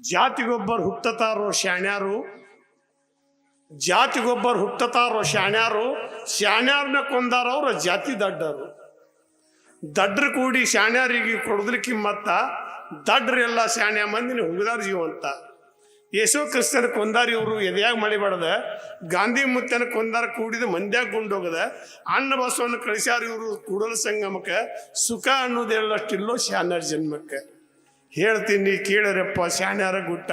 ಜಾತಿಗೊಬ್ಬರು ಹುಟ್ಟತಾರೋ ಶಾಣ್ಯಾರು, ಜಾತಿಗೊಬ್ಬರು ಹುಟ್ಟತಾರೋ ಶಾಣ್ಯಾರು ಶಾಣ್ಯಾರನ್ನ ಕೊಂದಾರ ಅವ್ರ ಜಾತಿ ದಡ್ಡರು. ದಡ್ರು ಕೂಡಿ ಶಾಣ್ಯಾರಿಗೆ ಕೊಡದ್ಲಿಕ್ಕೆ ಮತ್ತ ದಡ್ರೆಲ್ಲ ಶಾಣ್ಯ ಮಂದಿನ ಹುಗಿದಾರ ಜೀವಂತ. ಯೇಸು ಕ್ರಿಸ್ತನ ಕೊಂದಾರಿ ಇವರು ಎದೆಯಾಗ ಮಳಿಬಾರ್ದ ಗಾಂಧಿ ಮುತ್ತನ ಕೊಂದಾರ ಕೂಡಿದ ಮಂದ್ಯಾಗ ಗುಂಡೋಗದ, ಅನ್ನ ಬಸವನ್ನು ಕಳಿಸ್ಯಾರ ಇವರು ಕೂಡಲ ಸಂಗಮಕ್ಕೆ, ಸುಖ ಅನ್ನೋದೆಲ್ಲಷ್ಟಿಲ್ಲೋ ಶಾಣ್ಯಾರ ಜನ್ಮಕ್ಕೆ. ಹೇಳ್ತೀನಿ ಕೇಳರಪ್ಪ, ಶಾಣ್ಯಾರ ಗುಟ್ಟ,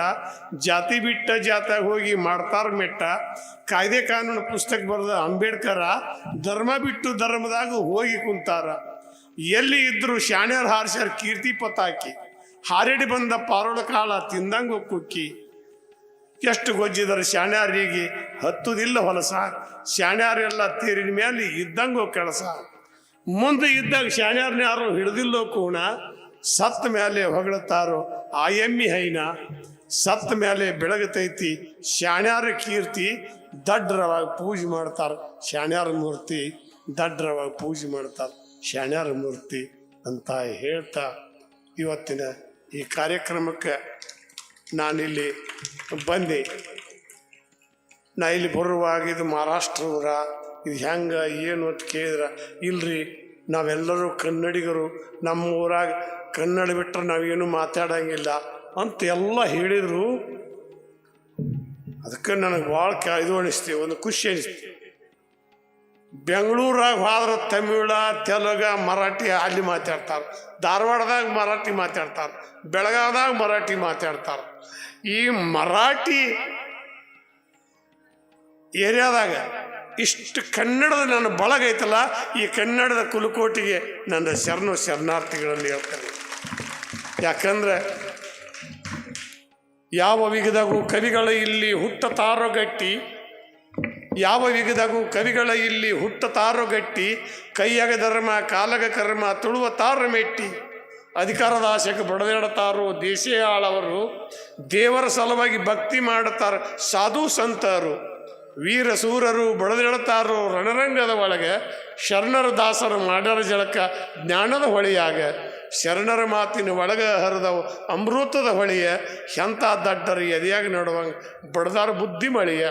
ಜಾತಿ ಬಿಟ್ಟ ಜಾತ್ಯಾಗ ಹೋಗಿ ಮಾಡ್ತಾರ ಮೆಟ್ಟ. ಕಾಯ್ದೆ ಕಾನೂನು ಪುಸ್ತಕ ಬರೆದ ಅಂಬೇಡ್ಕರ ಧರ್ಮ ಬಿಟ್ಟು ಧರ್ಮದಾಗ ಹೋಗಿ ಕುಂತಾರ. ಎಲ್ಲಿ ಇದ್ರು ಶಾಣ್ಯಾರ ಹಾರಿಸ್ಯಾರ ಕೀರ್ತಿ ಪತಾಕಿ ಹಾರಿಡಿ ಬಂದ ಪಾರೋಳ ಕಾಳ ತಿಂದಂಗ ಕುಕ್ಕಿ. ಎಷ್ಟು ಗೊಜ್ಜಿದರು ಶಾಣ್ಯಾರಿಗೆ, ಹತ್ತುದಿಲ್ಲ ಹೊಲಸ. ಶಾಣ್ಯಾರೆಲ್ಲ ತೀರಿನ ಮೇಲೆ ಇದ್ದಂಗೋ ಕೆಲಸ. ಮುಂದೆ ಇದ್ದಾಗ ಶಾಣ್ಯಾರನ್ನ ಯಾರು ಹಿಡಿದಿಲ್ಲೋ ಕೂಣ. ಸತ್ತ ಮೇಲೆ ಹೊಗಳುತ್ತಾರೋ ಆ ಎಮ್ಮಿ ಹೈನ, ಸತ್ತ ಮೇಲೆ ಬೆಳಗತೈತಿ, ಶಾಣ್ಯಾರ ಕೀರ್ತಿ ದಡ್ರವಾಗಿ ಪೂಜೆ ಮಾಡ್ತಾರೆ. ಶಾಣ್ಯಾರ ಮೂರ್ತಿ ದಡ್ರವಾಗಿ ಪೂಜೆ ಮಾಡ್ತಾರೆ. ಶಾಣ್ಯಾರ ಮೂರ್ತಿ ಅಂತ ಹೇಳ್ತಾ ಇವತ್ತಿನ ಈ ಕಾರ್ಯಕ್ರಮಕ್ಕೆ ನಾನಿಲ್ಲಿ ಬಂದೆ. ನಾ ಇಲ್ಲಿ ಬರುವಾಗ ಇದು ಮಹಾರಾಷ್ಟ್ರ ಊರ ಇದು ಹೆಂಗೆ, ಏನು ಅಂತ ಕೇಳಿದ್ರೆ, ಇಲ್ರಿ. ನಾವೆಲ್ಲರೂ ಕನ್ನಡಿಗರು ನಮ್ಮ ಊರಾಗ ಕನ್ನಡ ಬಿಟ್ಟರೆ ನಾವೇನು ಮಾತಾಡೋಂಗಿಲ್ಲ ಅಂತ ಎಲ್ಲ ಹೇಳಿದರು. ಅದಕ್ಕೆ ನನಗೆ ಭಾಳ ಕ, ಇದು ಅನಿಸ್ತೀವಿ ಒಂದು ಖುಷಿ ಅನಿಸ್ತೀವಿ ಬೆಂಗಳೂರಾಗ ಹೋದ್ರೆ ತಮಿಳ, ತೆಲುಗ, ಮರಾಠಿ ಅಲ್ಲಿ ಮಾತಾಡ್ತಾರೆ. ಧಾರವಾಡದಾಗ ಮರಾಠಿ ಮಾತಾಡ್ತಾರೆ. ಬೆಳಗಾವ್ದಾಗ ಮರಾಠಿ ಮಾತಾಡ್ತಾರೆ. ಈ ಮರಾಠಿ ಏರಿಯಾದಾಗ ಇಷ್ಟು ಕನ್ನಡದ ನನ್ನ ಬಳಗ ಐತಲ್ಲ, ಈ ಕನ್ನಡದ ಕುಲಕೋಟಿಗೆ ನನ್ನ ಶರಣು ಶರಣಾರ್ಥಿಗಳಲ್ಲಿ ಹೇಳ್ತಾರೆ. ಯಾಕಂದ್ರೆ ಯಾವ ವಿಗದಾಗೂ ಕವಿಗಳ ಇಲ್ಲಿ ಹುಟ್ಟ ಗಟ್ಟಿ ಯಾವ ವಿಗದಾಗೂ ಕವಿಗಳ ಇಲ್ಲಿ ಹುಟ್ಟ ಗಟ್ಟಿ ಕೈಯಾಗ ಧರ್ಮ, ಕಾಲಗ ಕರ್ಮ, ತುಳುವ ತಾರ ಮೆಟ್ಟಿ ಅಧಿಕಾರದ ಆಶೆಗೆ ಬಡದೇಡತಾರೋ ದೇಶೇ ಆಳವರು ದೇವರ ಸಲುವಾಗಿ ಭಕ್ತಿ ಮಾಡುತ್ತಾರೆ ಸಾಧು ಸಂತರು. ವೀರ ಸೂರರು ಬಡದಾಡ್ತಾರೋ ರಣರಂಗದ ಒಳಗೆ ಶರಣರ ದಾಸರು ಮಾಡರ ಜಳಕ ಜ್ಞಾನದ ಹೊಳೆಯಾಗ. ಶರಣರ ಮಾತಿನ ಒಳಗೆ ಹರಿದ ಅಮೃತದ ಹೊಳೆಯ ಎಂಥ ದಡ್ಡರು ಎದೆಯಾಗಿ ನೋಡುವಂಗೆ ಬಡದಾರ ಬುದ್ಧಿ ಮಳೆಯ.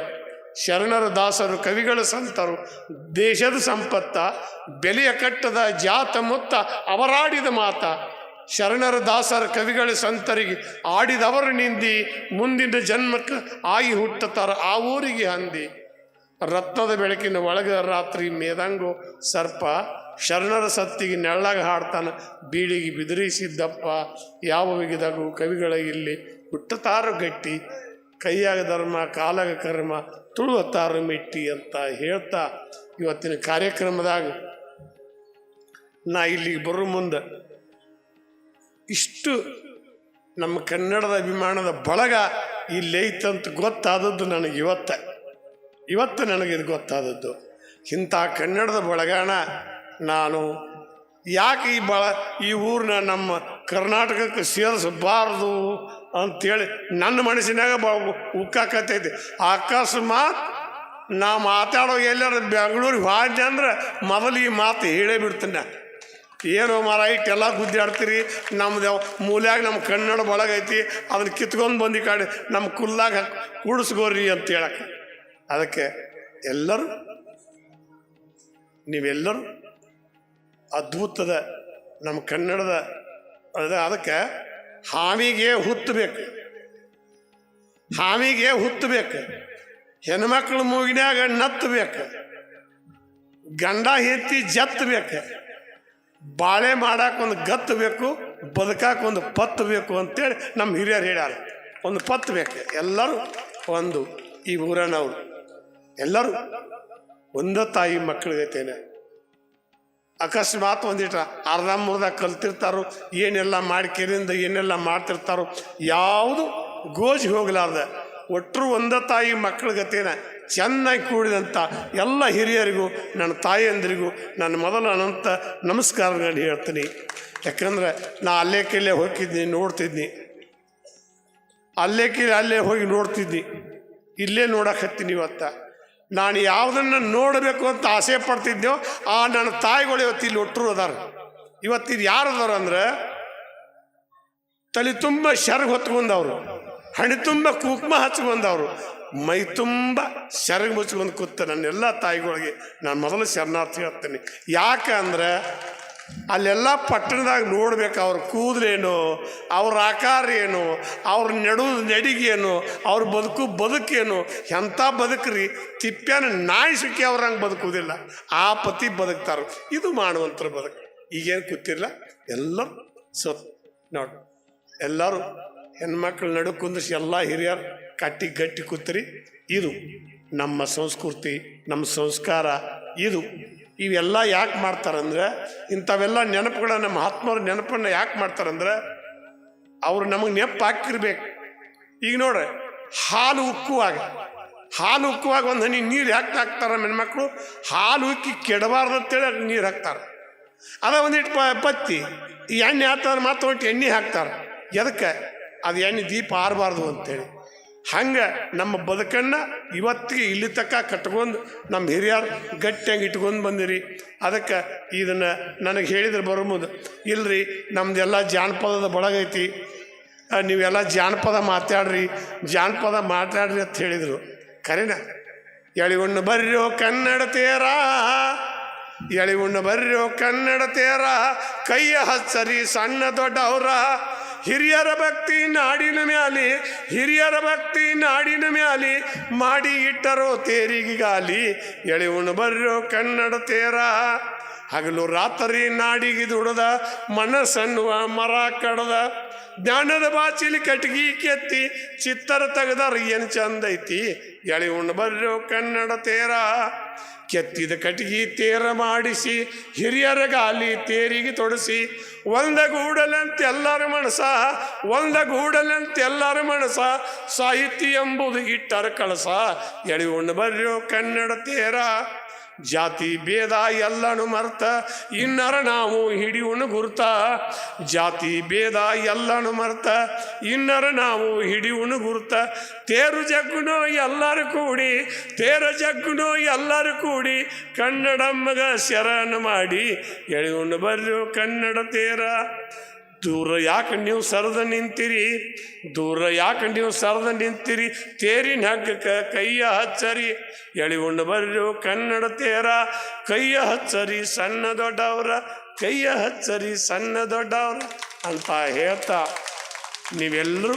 ಶರಣರ ದಾಸರು ಕವಿಗಳ ಸಂತರು, ದೇಶದ ಸಂಪತ್ತ, ಬೆಲೆಯ ಕಟ್ಟದ ಜಾತ ಮೊತ್ತ ಅವರಾಡಿದ ಮಾತ. ಶರಣರ ದಾಸರ ಕವಿಗಳ ಸಂತರಿಗೆ ಆಡಿದವರು ನಿಂದಿ ಮುಂದಿನ ಜನ್ಮಕ್ಕೆ ಆಗಿ ಹುಟ್ಟತಾರ ಆ ಊರಿಗೆ ಹಂದಿ ರತ್ನದ ಬೆಳಕಿನ ಒಳಗ ರಾತ್ರಿ ಮೇದಂಗು ಸರ್ಪ ಶರಣರ ಸತ್ತಿಗೆ ನೆಳ್ಳಾಗ ಹಾಡ್ತಾನೆ, ಬೀಳಿಗೆ ಬಿದಿರಿಸಿದ್ದಪ್ಪ, ಯಾವ ವಿಗಿದಾಗೂ ಕವಿಗಳ ಇಲ್ಲಿ ಹುಟ್ಟತಾರು ಗಟ್ಟಿ, ಕೈಯಾಗ ಧರ್ಮ, ಕಾಲಾಗ ಕರ್ಮ, ತುಳುವತ್ತಾರು ಮೆಟ್ಟಿ ಅಂತ ಹೇಳ್ತಾ ಇವತ್ತಿನ ಕಾರ್ಯಕ್ರಮದಾಗ ನಾ ಇಲ್ಲಿಗೆ ಬರೋ ಮುಂದೆ ಇಷ್ಟು ನಮ್ಮ ಕನ್ನಡದ ಅಭಿಮಾನದ ಬಳಗ ಇಲ್ಲೈತಂತ ಗೊತ್ತಾದದ್ದು ನನಗೆ ಇವತ್ತ. ಇವತ್ತು ಇದು ಗೊತ್ತಾದದ್ದು. ಇಂಥ ಕನ್ನಡದ ಬಳಗಾಣ ನಾನು ಯಾಕೆ ಈ ಬಳ, ಈ ಊರನ್ನ ನಮ್ಮ ಕರ್ನಾಟಕಕ್ಕೆ ಸೇರಿಸಬಾರ್ದು ಅಂಥೇಳಿ ನನ್ನ ಮನಸ್ಸಿನಾಗ ಬ ಉಕ್ಕಾಕತ್ತೈತಿ. ಅಕಸ್ಮಾತ್ ನಾ ಮಾತಾಡೋ ಎಲ್ಲರ ಬೆಂಗಳೂರಿಗೆ ಹೋದ್ನೆ ಅಂದ್ರೆ ಮೊದಲು ಈ ಮಾತು ಹೇಳೇ ಬಿಡ್ತೀನಿ. ಏನೋ ಮರ ಇಟ್ಟೆಲ್ಲ ಗುದ್ದಾಡ್ತೀರಿ ನಮ್ದು ಮೂಲ್ಯಾಗ ನಮ್ಮ ಕನ್ನಡ ಬಳಗೈತಿ ಅದನ್ನ ಕಿತ್ಕೊಂಡು ಬಂದು ಕಾಡಿ ನಮ್ಮ ಕುಲ್ಲಾಗ ಕೂಡಿಸ್ಕೋರಿ ಅಂತ ಹೇಳಕ್ಕೆ. ಅದಕ್ಕೆ ಎಲ್ಲರೂ, ನೀವೆಲ್ಲರೂ ಅದ್ಭುತದ ನಮ್ಮ ಕನ್ನಡದ, ಅದ ಅದಕ್ಕೆ ಹಾವಿಗೆ ಹುತ್ತಬೇಕು ಹಾವಿಗೆ ಹುತ್ತಬೇಕು ಹೆಣ್ಮಕ್ಳ ಮೂಗಿನಾಗ ನತ್ತಬೇಕು ಗಂಡ ಹೆತ್ತಿ ಜತ್ತಬೇಕು ಬಾಳೆ ಮಾಡಕ್ಕೆ ಒಂದು ಗತ್ತು ಬೇಕು ಬದುಕಕ್ಕೆ ಒಂದು ಪತ್ತು ಬೇಕು ಅಂತೇಳಿ ನಮ್ಮ ಹಿರಿಯರು ಹೇಳ್ಯಾರ. ಒಂದು ಪತ್ತು ಬೇಕು. ಎಲ್ಲರೂ ಒಂದು ಈ ಊರನವರು. ಎಲ್ಲರೂ ಒಂದ ತಾಯಿ ಮಕ್ಕಳಿಗೈತೇನೆ ಅಕಸ್ಮಾತ್ ಒಂದಿಟ್ರ ಅರ್ಧ ಮುರ್ಧ ಕಲ್ತಿರ್ತಾರೋ, ಏನೆಲ್ಲ ಮಾಡ್ಕೆರಿಂದ ಏನೆಲ್ಲ ಮಾಡ್ತಿರ್ತಾರೋ, ಯಾವುದು ಗೋಜಿ ಹೋಗ್ಲಾರ್ದ. ಒಟ್ಟರು ಒಂದ ತಾಯಿ ಮಕ್ಕಳಿಗತೇನ ಚೆನ್ನಾಗಿ ಕೂಡಿದಂಥ ಎಲ್ಲ ಹಿರಿಯರಿಗೂ, ನನ್ನ ತಾಯಿಯಂದ್ರಿಗೂ ನನ್ನ ಮೊದಲ ಅನಂತ ನಮಸ್ಕಾರಗಳನ್ನು ಹೇಳ್ತೀನಿ. ಯಾಕಂದ್ರೆ ನಾ ಅಲ್ಲೇ ಕೈಲೇ ಹೋಗಿದ್ನಿ ನೋಡ್ತಿದ್ನಿ. ಅಲ್ಲೇ ಕೇಳಿ ಅಲ್ಲೇ ಹೋಗಿ ನೋಡ್ತಿದ್ನಿ. ಇಲ್ಲೇ ನೋಡಕತ್ತೀನಿ ಇವತ್ತ. ನಾನು ಯಾವುದನ್ನು ನೋಡಬೇಕು ಅಂತ ಆಸೆ ಪಡ್ತಿದ್ದೆವು ಆ ನನ್ನ ತಾಯಿಗಳು ಇವತ್ತು ಇಲ್ಲಿ ಒಟ್ಟರು ಅದಾರ. ಇವತ್ತಿದು ಯಾರು ಅದಾರ ಅಂದ್ರೆ, ತಲೆ ತುಂಬ ಶರ್ಗ್ ಹೊತ್ಕೊಂಡವ್ರು. ಹಣೆ ತುಂಬ ಕುಂಕುಮ ಹಚ್ಕೊಂಡವ್ರು. ಮೈ ತುಂಬ ಸೆರಗು ಮುಚ್ಕೊಂಡು ಕೂತ ನನ್ನೆಲ್ಲ ತಾಯಿಗಳಿಗೆ ನಾನು ಮೊದಲು ಶರಣಾರ್ಥಿ ಹೇಳ್ತೇನೆ ಯಾಕಂದ್ರೆ ಅಲ್ಲೆಲ್ಲ ಪಟ್ಟಣದಾಗ ನೋಡ್ಬೇಕು ಅವ್ರ ಕೂದಲೇನು, ಅವ್ರ ಆಕಾರ ಏನು, ಅವ್ರ ನಡು ನಡಿಗೇನು ಅವ್ರ ಬದುಕು ಬದುಕೇನು, ಎಂಥ ಬದುಕ್ರಿ? ತಿಪ್ಪ್ಯಾನ ನಾಯಿ ಸುಕ್ಕಿ ಅವ್ರ ಹಂಗೆ ಬದುಕುವುದಿಲ್ಲ. ಆ ಪತಿ ಬದುಕ್ತಾರ. ಇದು ಮಾಡುವಂಥರ ಬದುಕು. ಈಗೇನು ಕೂತಿಲ್ಲ ಎಲ್ಲರೂ ಸತ್ ನೋಡಿ, ಎಲ್ಲರೂ ಹೆಣ್ಮಕ್ಳು ನಡು ಕುಂದಿಸಿ ಎಲ್ಲ ಹಿರಿಯರು ಕಟ್ಟಿ ಗಟ್ಟಿ ಕೂತ್ರಿ. ಇದು ನಮ್ಮ ಸಂಸ್ಕೃತಿ, ನಮ್ಮ ಸಂಸ್ಕಾರ, ಇದು. ಇವೆಲ್ಲ ಯಾಕೆ ಮಾಡ್ತಾರಂದ್ರೆ, ಇಂಥವೆಲ್ಲ ನೆನಪುಗಳ ನಮ್ಮ ಆತ್ಮವ್ರ ನೆನಪನ್ನು ಯಾಕೆ ಮಾಡ್ತಾರಂದ್ರೆ, ಅವ್ರು ನಮಗೆ ನೆನಪು ಹಾಕಿರ್ಬೇಕು ಈಗ ನೋಡ್ರಿ, ಹಾಲು ಉಕ್ಕುವಾಗ. ಹಾಲು ಉಕ್ಕುವಾಗ ಒಂದು ಹನಿ ನೀರು ಯಾಕೆ ಹಾಕ್ತಾರೆ ಹೆಣ್ಮಕ್ಳು? ಹಾಲು ಉಕ್ಕಿ ಕೆಡಬಾರ್ದು ಅಂತೇಳಿ ಅದಕ್ಕೆ ನೀರು ಹಾಕ್ತಾರೆ. ಅದ ಒಂದಿಟ್ಟು ಪತ್ತಿ ಎಣ್ಣೆ ಹಾಕ್ತಾರೆ ಮತ್ತೆ ಒಂಟು ಎಣ್ಣೆ ಹಾಕ್ತಾರೆ. ಎದಕ್ಕೆ? ಅದು ಎಣ್ಣೆ ದೀಪ ಆರಬಾರ್ದು ಅಂತೇಳಿ. ಹಂಗೆ ನಮ್ಮ ಬದುಕನ್ನು ಇವತ್ತಿಗೆ ಇಲ್ಲಿ ತಕ್ಕ ಕಟ್ಕೊಂಡು ನಮ್ಮ ಹಿರಿಯರು ಗಟ್ಟಿಯಾಗಿ ಇಟ್ಕೊಂಡು ಬಂದಿರಿ. ಅದಕ್ಕೆ ಇದನ್ನು ನನಗೆ ಹೇಳಿದ್ರೆ ಬರೋಮುದು ಇಲ್ರಿ ನಮ್ದೆಲ್ಲ ಜಾನಪದದ ಬಳಗೈತಿ ನೀವೆಲ್ಲ ಜಾನಪದ ಮಾತಾಡ್ರಿ ಜಾನಪದ ಮಾತಾಡ್ರಿ ಅಂತ ಹೇಳಿದರು. ಕರೆನ, ಎಳಿಗೊಂಡು ಬರ್ರೋ ಕನ್ನಡ ತೇರ, ಎಳಿಗೊಂಡು ಬರ್ರೋ ಕನ್ನಡ ತೇರ, ಕೈಯ ಹಚ್ಚರಿ ಸಣ್ಣ ದೊಡ್ಡವರ ಹಿರಿಯರ ಭಕ್ತಿ ನಾಡಿನ ಮ್ಯಾಲಿ, ಹಿರಿಯರ ಭಕ್ತಿ ನಾಡಿನ ಮ್ಯಾಲಿ ಮಾಡಿ ಇಟ್ಟರೋ ತೇರಿಗಿಗಾಲಿ ಉಣ್ಣು ಬರ್ರೋ ಕನ್ನಡ ತೇರ. ಹಗಲು ರಾತ್ರಿ ನಾಡಿಗೆ ದುಡದ, ಮನಸ್ಸನ್ನುವ ಮರ ಕಡದ. ಜ್ಞಾನದ ಬಾಚಿಲಿ ಕಟ್ಗಿ ಕೆತ್ತಿ ಚಿತ್ತರ ತೆಗೆದಾರ, ಏನು ಚಂದ ಐತಿ? ಎಳಿ ಉಣ್ಣ ಬರ್ರೋ ಕನ್ನಡ ತೇರ. ಕೆತ್ತಿದ ಕಟ್ಗಿ ತೇರ ಮಾಡಿಸಿ, ಹಿರಿಯರ ಗಾಲಿ ತೇರಿಗೆ ತೊಡಸಿ. ಒಂದ ಎಲ್ಲರ ಮನಸ, ಒಂದ ಎಲ್ಲರ ಮನಸ ಸಾಹಿತಿ ಎಂಬುದು ಇಟ್ಟರ ಕಳಸ. ಎಳಿ ಉಣ್ಣ ಬರ್ರೋ ಕನ್ನಡ ತೇರ. ಜಾತಿ ಭೇದ ಎಲ್ಲನು ಮರ್ತ, ಇನ್ನರ ನಾವು ಹಿಡಿಯುಣ ಗುರ್ತ. ಜಾತಿ ಭೇದ ಎಲ್ಲನು ಮರ್ತ, ಇನ್ನರ ನಾವು ಹಿಡಿಯುಣ ಗುರ್ತ. ತೇರು ಜಗ್ಗುನೋ ಎಲ್ಲರೂ ಕೂಡಿ, ತೇರು ಜಗ್ಗುನೋ ಎಲ್ಲರೂ ಕೂಡಿ ಕನ್ನಡಮ್ಮಗ ಶರಣ ಮಾಡಿ ಎಳೆಯುಣ ಬರ್ರು ಕನ್ನಡ ತೇರ. ದೂರ ಯಾಕೆ ನೀವು ಸರದ ನಿಂತಿರಿ? ದೂರ ಯಾಕೆ ನೀವು ಸರದ ನಿಂತಿರಿ? ತೇರಿನ ಹಗ್ಗಕ್ಕೆ ಕೈಯ ಹಚ್ಚರಿ. ಎಳಿಗೊಂಡು ಬರ್ರಿ ಕನ್ನಡ ತೇರ. ಕೈಯ ಹಚ್ಚರಿ ಸಣ್ಣ ದೊಡ್ಡವರ. ಕೈಯ ಹಚ್ಚರಿ ಸಣ್ಣ ದೊಡ್ಡವರ ಅಂತ ಹೇಳ್ತಾ ನೀವೆಲ್ಲರೂ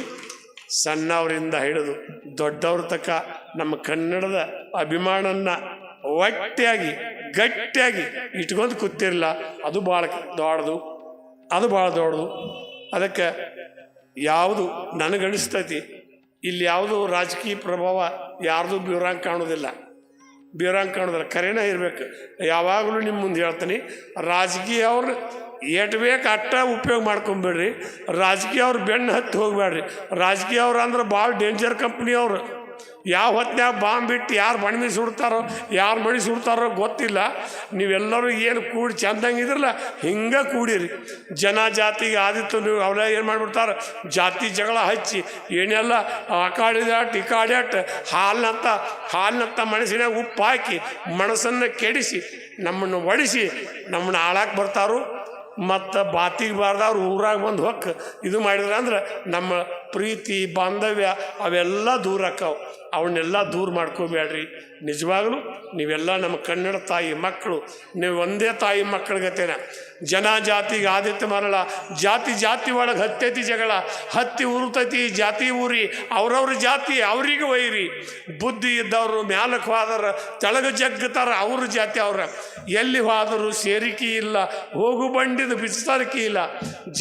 ಸಣ್ಣವರಿಂದ ಹಿಡಿದು ದೊಡ್ಡವ್ರ ತಕ್ಕ ನಮ್ಮ ಕನ್ನಡದ ಅಭಿಮಾನನ್ನ ಒಟ್ಟಿಯಾಗಿ, ಗಟ್ಟಿಯಾಗಿ ಇಟ್ಕೊಂಡು ಕೂತಿರಲ್ಲ ಅದು ಭಾಳ ದೊಡ್ಡದು. ಅದು ಭಾಳ ದೊಡ್ಡದು. ಅದಕ್ಕೆ ಯಾವುದು ನನಗನಿಸ್ತೈತಿ, ಇಲ್ಲಿ ಯಾವುದು ರಾಜಕೀಯ ಪ್ರಭಾವ ಯಾರ್ದು ಬ್ಯೂರಾಂಗ್ ಕಾಣೋದಿಲ್ಲ ಬ್ಯೂರಾಂಗ್ ಕಾಣೋದಿಲ್ಲ ಕರೆನೇ ಇರಬೇಕು. ಯಾವಾಗಲೂ ನಿಮ್ಮ ಮುಂದೆ ಹೇಳ್ತೀನಿ, ರಾಜಕೀಯ ಅವ್ರು ಏಟು ಬೇಕು ಅಟ್ಟ ಉಪಯೋಗ ಮಾಡ್ಕೊಂಬೇಡ್ರಿ. ರಾಜಕೀಯ ಅವ್ರು ಬೆನ್ನು ಹತ್ತಿ ಹೋಗ್ಬೇಡ್ರಿ. ರಾಜಕೀಯ ಅವ್ರು ಅಂದ್ರೆ ಭಾಳ ಡೇಂಜರ್ ಕಂಪ್ನಿ ಅವರು. ಯಾವ ಹೊತ್ನ್ಯಾಗ ಬಾಂಬ್ ಬಿಟ್ಟು ಯಾರು ಬಣ್ಮಿ ಸುಡ್ತಾರೋ, ಯಾರು ಮಣಿ ಸುಡ್ತಾರೋ ಗೊತ್ತಿಲ್ಲ. ನೀವೆಲ್ಲರೂ ಏನು ಕೂಡಿ ಚಂದಂಗಿದ್ರಲ್ಲ ಹಿಂಗೆ ಕೂಡಿರಿ. ಜನ ಜಾತಿಗೆ ಆದಿತ್ತು ನೀವು ಅವರ ಏನು ಮಾಡಿಬಿಡ್ತಾರೆ, ಜಾತಿ ಜಗಳ ಹಚ್ಚಿ, ಏನೆಲ್ಲ ಆ ಕಾಡಿದಾಟ್ ಈ ಕಾಡ್ಯಾಟ್ ಹಾಲಿನಂತ ಹಾಲಿನಂತ ಮನಸ್ಸಿನಾಗ ಉಪ್ಪು ಹಾಕಿ, ಮನಸ್ಸನ್ನು ಕೆಡಿಸಿ, ನಮ್ಮನ್ನು ಒಡಿಸಿ, ನಮ್ಮನ್ನು ಹಾಳಾಕ್ ಬರ್ತಾರೋ, ಮತ್ತು ಬಾತಿಗೆ ಬಾರ್ದವ್ರು ಊರಾಗ ಬಂದು ಹೊಕ್ಕ ಇದು ಮಾಡಿದ್ರೆ ಅಂದ್ರೆ ನಮ್ಮ ಪ್ರೀತಿ ಬಾಂಧವ್ಯ ಅವೆಲ್ಲ ದೂರ ಆಕ್ಕವು ಅವನ್ನೆಲ್ಲ ದೂರ ಮಾಡ್ಕೋಬೇಡ್ರಿ. ನಿಜವಾಗ್ಲೂ ನೀವೆಲ್ಲ ನಮ್ಮ ಕನ್ನಡ ತಾಯಿ ಮಕ್ಕಳು, ನೀವು ಒಂದೇ ತಾಯಿ ಮಕ್ಕಳಿಗತ್ತೇನ ಜನ ಜಾತಿಗೆ ಆದಿತ್ಯ ಮರಳ ಜಾತಿ ಜಾತಿ ಒಳಗೆ ಹತ್ತೈತಿ ಜಗಳ, ಹತ್ತಿ ಉರುತೈತಿ ಜಾತಿ ಊರಿ ಅವ್ರವ್ರ ಜಾತಿ ಅವ್ರಿಗೆ ವೈರಿ ಬುದ್ಧಿ ಇದ್ದವರು ಮ್ಯಾಲಕ್ಕೆ ಹೋದರ, ತೆಳಗ ಜಗ್ಗತಾರ ಅವ್ರ ಜಾತಿ ಅವ್ರ. ಎಲ್ಲಿ ಹೋದರು ಸೇರಿಕೆ ಇಲ್ಲ, ಹೋಗು ಬಂಡಿದ ಬಿಚ್ಚರಿಕೆ ಇಲ್ಲ.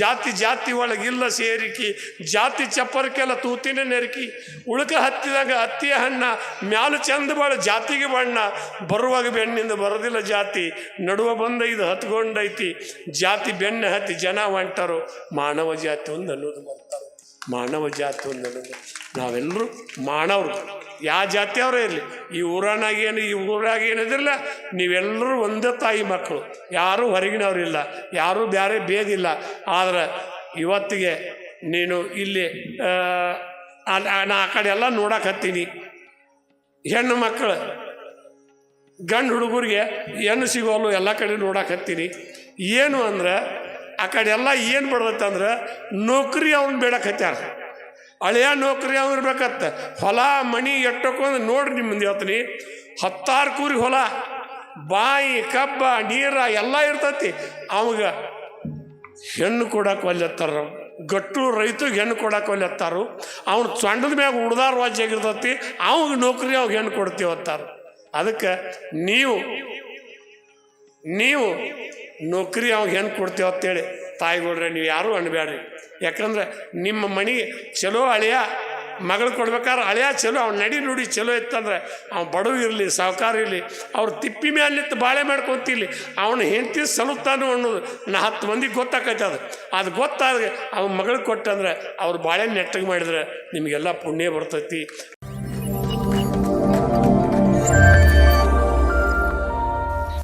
ಜಾತಿ ಜಾತಿ ಒಳಗಿಲ್ಲ ಸೇರಿಕೆ, ಜಾತಿ ಚಪ್ಪರಕ್ಕೆಲ್ಲ ತೂತಿನ ನೆರಕಿ. ಉಳ್ಕ ಹತ್ತಿದಾಗ ಹತ್ತಿಯ ಹಣ್ಣ, ಮ್ಯಾಲ ಚಂದ ಬಾಳ ಜಾತಿಗೆ ಬಣ್ಣ ಬರುವಾಗ ಬೆನ್ನಿಂದ ಬರೋದಿಲ್ಲ ಜಾತಿ. ನಡುವ ಬಂದ ಇದು ಹತ್ಕೊಂಡೈತಿ. ಜಾತಿ ಬೆಣ್ಣೆ ಹತ್ತಿ ಜನ ಹೊಂಟರು. ಮಾನವ ಜಾತಿ ಒಂದು ಅನ್ನೋದು ಬರ್ತಾರೆ ಮಾನವ ಜಾತಿ ಒಂದು ಅನ್ನೋದು. ನಾವೆಲ್ಲರೂ ಮಾನವರು. ಯಾವ ಜಾತಿಯವರೇ ಇರಲಿ. ಈ ಊರನಾಗ ಏನು ಈ ಊರಾಗ ಏನಿದಿರಲ್ಲ ನೀವೆಲ್ಲರೂ ಒಂದೇ ತಾಯಿ ಮಕ್ಕಳು. ಯಾರೂ ಹೊರಗಿನವ್ರಿಲ್ಲ ಯಾರೂ ಬೇರೆ ಬೇದಿಲ್ಲ ಆದ್ರೆ ಇವತ್ತಿಗೆ ನೀನು ಇಲ್ಲಿ ಆ, ಆ- ಆ- ನಾ ಆ ಕಡೆ ಎಲ್ಲ ನೋಡಕ್ಕೆ ಹತ್ತೀನಿ ಹೆಣ್ಣು ಮಕ್ಕಳು, ಗಂಡು ಹುಡುಗರಿಗೆ ಹೆಣ್ಣು ಸಿಗೋಲು ಎಲ್ಲ ಕಡೆ ನೋಡಕ್ಕೆ ಹತ್ತೀನಿ. ಏನು ಅಂದ್ರೆ, ಆ ಕಡೆ ಎಲ್ಲ ಏನು ಬಿಡತ್ತಂದ್ರೆ ಅಂದ್ರೆ, ನೌಕರಿ ಅವ್ನ ಬೇಡಕ್ಕೆ ಹತ್ಯಾರ. ಹಳೆಯ ನೌಕರಿ ಅವ್ನು ಇರ್ಬೇಕತ್ತ. ಹೊಲ ಮಣಿ ಎಟ್ಟಕೊಂದು ನೋಡ್ರಿ ನಿಮ್ಮ ಮುಂದೆ ಹೇಳ್ತೀನಿ. ಹತ್ತಾರು ಕೂರಿ ಹೊಲ, ಬಾಯಿ, ಕಬ್ಬ, ನೀರ ಎಲ್ಲ ಇರ್ತತಿ. ಅವಾಗ ಹೆಣ್ಣು ಕೊಡಕ್ಕೆ ಒಲ್ಲೆತ್ತಾರ ಗಟ್ಟು ರೈತಗೆ ಹೆಣ್ಣು ಕೊಡಕ್ಕೆ ಒಲ್ಲೆತ್ತಾರು ಅವ್ನು ಚಂಡದ ಮ್ಯಾಗ ಉಡ್ದಾರ ವಾಜ್ಯ ಆಗಿರ್ತತಿ ಅವಾಗ ನೌಕರಿ ಅವಾಗ ಹೆಣ್ಣು ಅಂತಾರ ಅದಕ್ಕೆ ನೀವು ನೀವು ನೌಕರಿ ಅವಾಗ ಹೆಣ್ಣು ಕೊಡ್ತೀವಿ ಅಂತೇಳಿ ತಾಯಿಗಳ್ರೆ, ನೀವು ಯಾರೂ ಅನ್ಬೇಡ್ರಿ ಯಾಕಂದ್ರೆ ನಿಮ್ಮ ಮನೆಗೆ ಚಲೋ ಹಳೆಯ ಮಗಳು ಕೊಡ್ಬೇಕಾದ್ರೆ ಹಳೆಯ ಚಲೋ, ಅವ್ನು ನಡಿ ನುಡಿ ಚಲೋ ಇತ್ತಂದ್ರೆ ಅವ್ನು ಬಡವ ಇರಲಿ, ಸಾವುಕಾರ ಇರಲಿ, ಅವ್ರು ತಿಪ್ಪಿ ಮೇಲೆ ನಿಂತು ಬಾಳೆ ಮಾಡ್ಕೊಂತಿರ್ಲಿ. ಅವನು ಹೆಂಡತಿ ಸಲುತ್ತಾನು ಅನ್ನೋದು ನಾ ಹತ್ತು ಮಂದಿಗೆ ಗೊತ್ತಾಕೈತೆ ಅದು. ಅದು ಗೊತ್ತಾದ್ರೆ ಅವ್ನ ಮಗಳು ಕೊಟ್ಟಂದ್ರೆ ಅವ್ರು ಬಾಳೆ ನೆಟ್ಟಗೆ ಮಾಡಿದ್ರೆ ನಿಮಗೆಲ್ಲ ಪುಣ್ಯ ಬರ್ತೈತಿ.